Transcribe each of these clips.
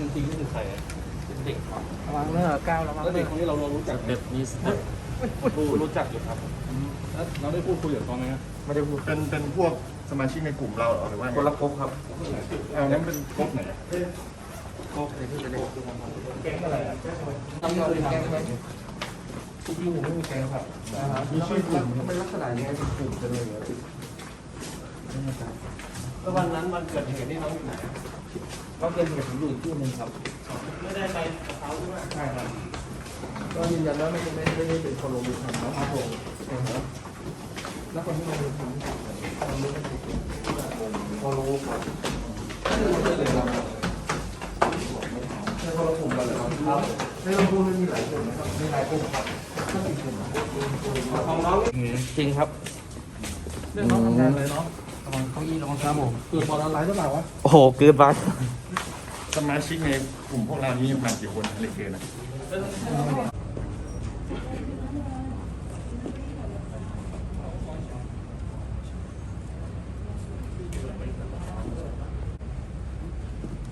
จริงๆนี่คือใครอะเป็นเด็กครับระวังเนื้อก้าวระวังแล้วเนื้เด็อกคนนี้เราเรารู้จักไหมเด็กมีสเต็ปผู้รู้จักอยู่ครับแล้วเราได้พูดคุยกับเขาไหมครับไม่ได้พูดเป็นเป็นพวกสมาชิกในกลุ่มเราเหรอหรือว่าไงคนละภพครับเอางั้นเป็นกบไหนอะภพในที่เป็นเด็กแก๊งอะไรอะทำเลยแก้ไหมจริงๆผมไม่มีแกงครับมีชื่อกลุ่มมันลักษณะยังไงเป็นกลุ่มกันเลยเหรอแล้ววันนั้นวันเกิดเหตุนี่น้องอยู่ไหน ก็เป็นเหตุผมอยู่อีกที่หนึ่งครับไม่ได้ไปกับเขาใช่ไหมใช่ครับก็ยืนยันว่าไม่ไม่ไม่ได้เป็นคนลงมือทำนะครับผมแล้วคนที่ลงมือทำคนรู้เป็นกลุ่มพอรู้ครับใช่คนละกลุ่มกันเลยครับใช่เราพูดไม่มีหลายกลุ่มนะครับมีหลายกลุ่มครับถ้ามีกลุ่มครับของน้องจริงครับเรื่องน้องทำงานอะไรเนาะระวังเก้าอี้ระวังครับผมเกิดบอลออนไลน์หรือเปล่าวะโอ้โหเกินไป สมาชิกในกลุ่มพวกเรานี้ประมาณกี่คนอะไรเกินนะ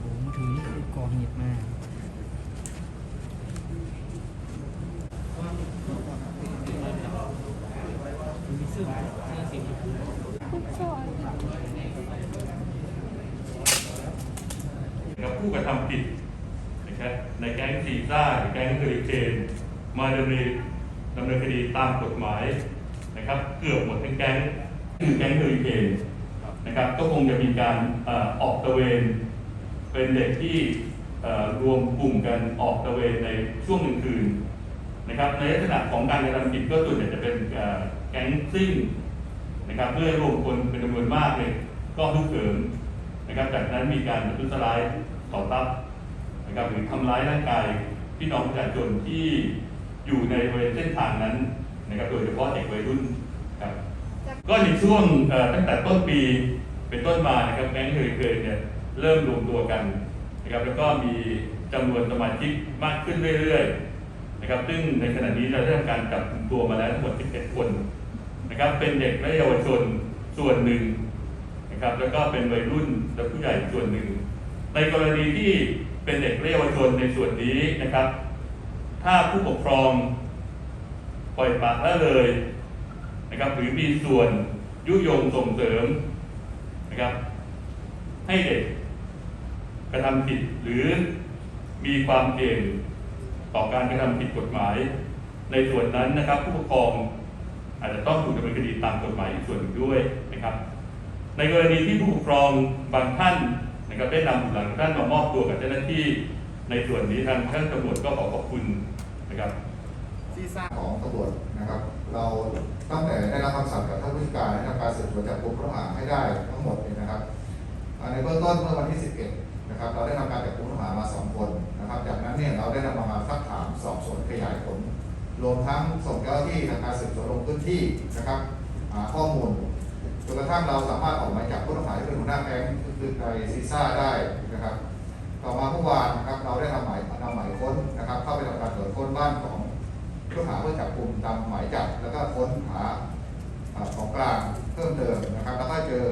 ผมถือนี่คือก่อเหตุมามีเสื้อมีสีชมพู นะครับ ผู้กระทำผิดนะครับในแก๊งซีซ่าหรือแก๊งเฮอริเคนมาดำเนินดำเนินคดีตามกฎหมายนะครับเกือบหมดทั้งแก๊งแก๊งเฮอริเคนนะครับก็คงจะมีการออกตระเวนเป็นเด็กที่รวมกลุ่มกันออกตระเวนในช่วงกลางคืนนะครับในลักษณะของการกระทำผิดก็ส่วนใหญ่จะเป็นแก๊งซิ่งนะครับเมื่อรวมคนเป็นจำนวนมากเลยก็ทุกเขิมนะครับจากนั้นมีการประทุษร้าย ต่อทรัพย์นะครับหรือทำร้ายร่างกายพี่น้องประชาชนที่อยู่ในบริเวณเส้นทางนั้นนะครับโดยเฉพาะเด็กวัยรุ่นครับก็ในช่วงตั้งแต่ต้นปีเป็นต้นมานะครับแก๊งเฮอริเคนเนี่ยเริ่มรวมตัวกันนะครับแล้วก็มีจำนวนสมาชิกมากขึ้นเรื่อยๆนะครับซึ่งในขณะนี้เราได้ทำการจับกลุ่มตัวมาแล้วทั้งหมด 11 คนนะครับเป็นเด็กและเยาวชนส่วนหนึ่งนะครับแล้วก็เป็นวัยรุ่นและผู้ใหญ่ส่วนหนึ่ง ในกรณีที่เป็นเด็กและเยาวชนในส่วนนี้นะครับ ถ้าผู้ปกครองปล่อยปละละเลยนะครับหรือมีส่วนยุยงส่งเสริมนะครับ ให้เด็กกระทำผิดหรือมีความเสี่งต่อการกระทำผิดกฎหมาย ในส่วนนั้นนะครับ ผู้ปกครองอาจจะต้องถูกดำเนินคดีตามกฎหมายอีกส่วนหนึ่งด้วยนะครับ ในกรณีที่ผู้ปกครองบางท่าน นะครับได้นำบุตรหลานของท่านมามอบตัวกับเจ้าหน้าที่ในส่วนนี้ทางท่านตำรวจก็ขอขอบคุณนะครับ ที่ทราบของตำรวจนะครับ เราตั้งแต่ได้รับคำสั่งจากท่านผู้การให้ทำการสืบสวนจับกลุ่มผู้ต้องหาให้ได้ทั้งหมดเนี่ยนะครับในเบื้องต้นเมื่อวันที่ 11 นะครับ เราได้ทำการจับกลุ่มผู้ต้องหามา 2 คนนะครับ จากนั้นเนี่ยเราได้นำมาสักถามสอบสวนขยายผลรวมทั้งส่งเจ้าหน้าที่ทำการสืบสวนลงพื้นที่นะครับหาข้อมูล จนกระทั่งเราสามารถออกหมายจับผู้ต้องหาที่เป็นหัวหน้าแก๊งคือไอซีซ่าได้นะครับ ต่อมาเมื่อวานนะครับเราได้นำหมายนำหมายค้นนะครับ เข้าไปทำการตรวจค้นบ้านของผู้ต้องหาเพื่อจับกลุ่มตามหมายจับ แล้วก็ค้นหาของกลางเพิ่มเติมนะครับ แล้วก็เจอ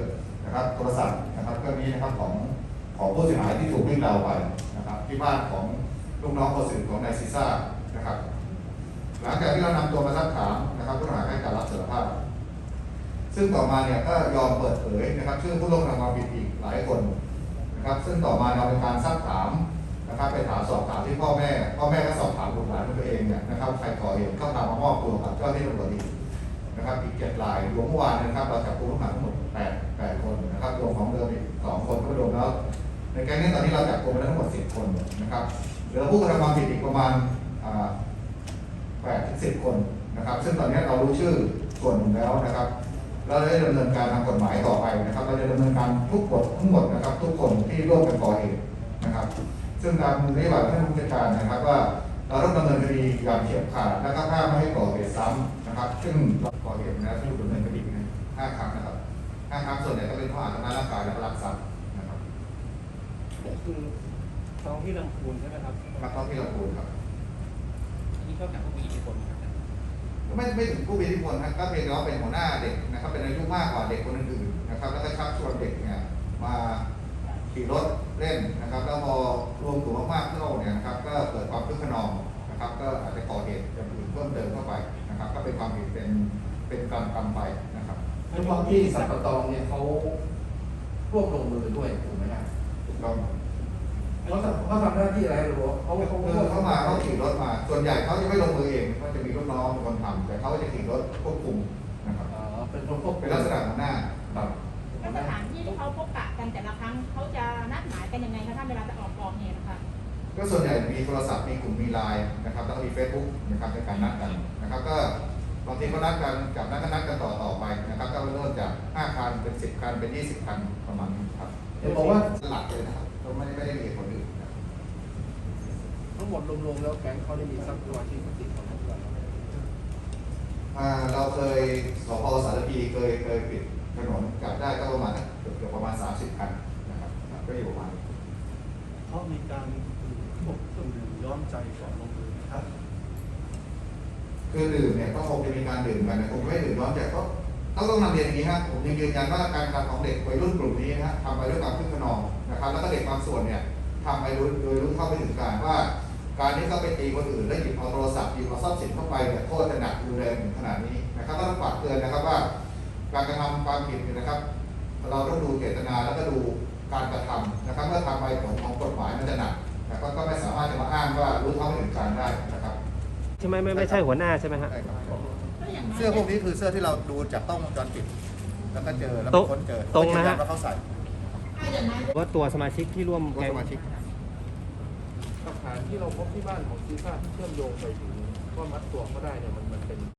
นะครับโทรศัพท์นะครับเครื่องนี้นะครับของของผู้เสียหายที่ถูกวิ่งเราวไปนะครับ ที่บ้านของลูกน้องคนสนิทของนายซีซ่านะครับ หลังจากที่เรานำตัวมาสักถามนะครับผู้ต้องหาให้การรับสารภาพ ซึ่งต่อมาเนี่ยก็ยอมเปิดเผยนะครับ ชื่อผู้ร่วมกระทำความผิดอีกหลายคนนะครับ ซึ่งต่อมาเราเป็นการซักถามนะครับ ไปถามสอบถามที่พ่อแม่ พ่อแม่ก็สอบถามบุตรหลานตัวเองเนี่ยนะครับใครก่อเหตุเข้ามามามอบตัวกับเจ้าหน้าที่ตำรวจอีกนะครับอีกเจ็ดรายรวมเมื่อวานนะครับเราจับผู้ต้องหาทั้งหมดแปดแปดคนนะครับรวมของเดิมอีกสองคนก็รวมแล้ว ในแก๊งนี้ตอนนี้เราจับกลุ่มไปแล้วทั้งหมดสิบคนนะครับเหลือผู้กระทำความผิดอีกประมาณแปดถึงสิบคนนะครับ ซึ่งตอนนี้เรารู้ชื่อส่วนหนึ่งแล้วนะครับ เราได้ดำเนินการทางกฎหมายต่อไปนะครับ เราจะดำเนินการทุกบททั้งหมดนะครับ ทุกคนที่ร่วมกันก่อเหตุนะครับ ซึ่งตามนโยบายของท่านผู้จัดการนะครับว่าเราต้องดำเนินคดีอย่างเฉียบขาดและก็ห้ามไม่ให้ก่อเหตุซ้ำนะครับ ซึ่งเราก่อเหตุนะที่ดำเนินคดีนะห้าครั้งนะครับห้าครั้งส่วนใหญ่ก็เป็นข้อหาทำร้ายร่างกายและก็ลักทรัพย์นะครับคือท้องที่ลำพูนใช่ไหมครับมาต้องที่เราพูดครับอันนี้ก็จากผู้มีอิทธิพลนะครับโอ้ ไม่ไม่ถึงผู้มีอิทธิพลนะก็เพียงแต่ว่าเป็นหัวหน้าเด็กนะครับ เป็นอายุมากกว่าเด็กคนอื่นๆนะครับ แล้วก็ชักชวนเด็กเนี่ยมาขี่รถเล่นนะครับ แล้วพอรวมตัวมากๆเข้าเนี่ยนะครับ ก็เกิดความคึกขนองนะครับ ก็อาจจะก่อเหตุอย่างอื่นเพิ่มเติมเข้าไปนะครับ ก็เป็นความผิดเป็นเป็นการกรรมไปนะครับเฉพาะที่สัปปะตองเนี่ยเขาร่วมลงมือด้วยถูกไหมครับถูกต้องเขาทำเขาทำหน้าที่อะไรหรือว่าเขาเขาคือเขามาเขาขี่รถมา ส่วนใหญ่เขาจะไม่ลงมือเองเขาจะมีลูกน้อง เป็นคนทำแต่เขาจะขี่รถควบคุมนะครับอ๋อเป็นคนควบคุมเป็นลักษณะหัวหน้าครับแล้วสถานที่ที่เขาพบปะกันแต่ละครั้งเขาจะนัดหมายกันยังไงคะถ้าเวลาจะออกก่อเหตุนะคะก็ส่วนใหญ่มีโทรศัพท์มีกลุ่มมีไลน์นะครับแล้วก็มีเฟซบุ๊กนะครับในการนัดกันนะครับ ก็บางทีก็นัดกันจากนั้นก็นัดกันต่อต่อไปนะครับก็เริ่มจาก5คันเป็น 10คันเป็น 20คันประมาณนี้ครับเห็นบอกว่า หลักเลยนะครับก็ไม่ได้ไม่ได้มีเหตุผลอื่นนะครับทั้งหมดรวมๆแล้วแก๊งเขาได้มีทรัพย์ตัวที่ติดของ เขาด้วยอ่าเราเคยสพสารพีเคยเคยปิดถนนจับได้ก็ประมาณเกือบเกือบประมาณ 30คันนะครับก็อยู่ประมาณนี้เขามีการพวกเครื่องดื่มย้อมใจก่อนลงมือครับคือดื่มเนี่ยก็คงจะมีการดื่มกันนะผมไม่ดื่มร้อนแต่ก็ต้องต้องนำเรียนอย่างนี้ครับผมยังยืนยันว่าการกระทำของเด็กวัยรุ่นกลุ่มนี้นะฮะทำไปด้วยความคึกขนองนะครับ แล้วก็เด็กบางส่วนเนี่ยทำไปโดยโดยรู้เข้าไม่ถึงการว่า การที่เขาไปตีคนอื่นแล้วหยิบเอาโทรศัพท์หยิบเอาทรัพย์สินเข้าไปเนี่ยโทษจะหนักรุนแรงถึงขนาดนี้นะครับต้องฝากเตือนนะครับว่า การกระทำความผิดเนี่ยนะครับ เราต้องดูเจตนาแล้วก็ดูการกระทำนะครับเมื่อทำไปผลของกฎหมายมันจะหนักนะครับก็ไม่สามารถจะมาอ้างว่ารู้เท่าไม่ถึงการได้นะครับใช่ไหมไม่ไม่ใช่หัวหน้าใช่ไหมฮะใช่ครับก็อย่างน้อยเสื้อพวกนี้คือเสื้อที่เราดูจากกล้องวงจรปิด แล้วก็เจอแล้วตรก็งค้นเจอตรงนะก็ยืฮะยัว่าเขาใส่ถ้าอย่างน้อยว่าตัวสมาชิกที่ร่วมว่าแก๊งสมาชิ กหลักฐานที่เราพบที่บ้านของซีซ่าที่เชื่อมโยงไปถึงว่ามัดตัวเขาได้เนี่ยมันมันเป็น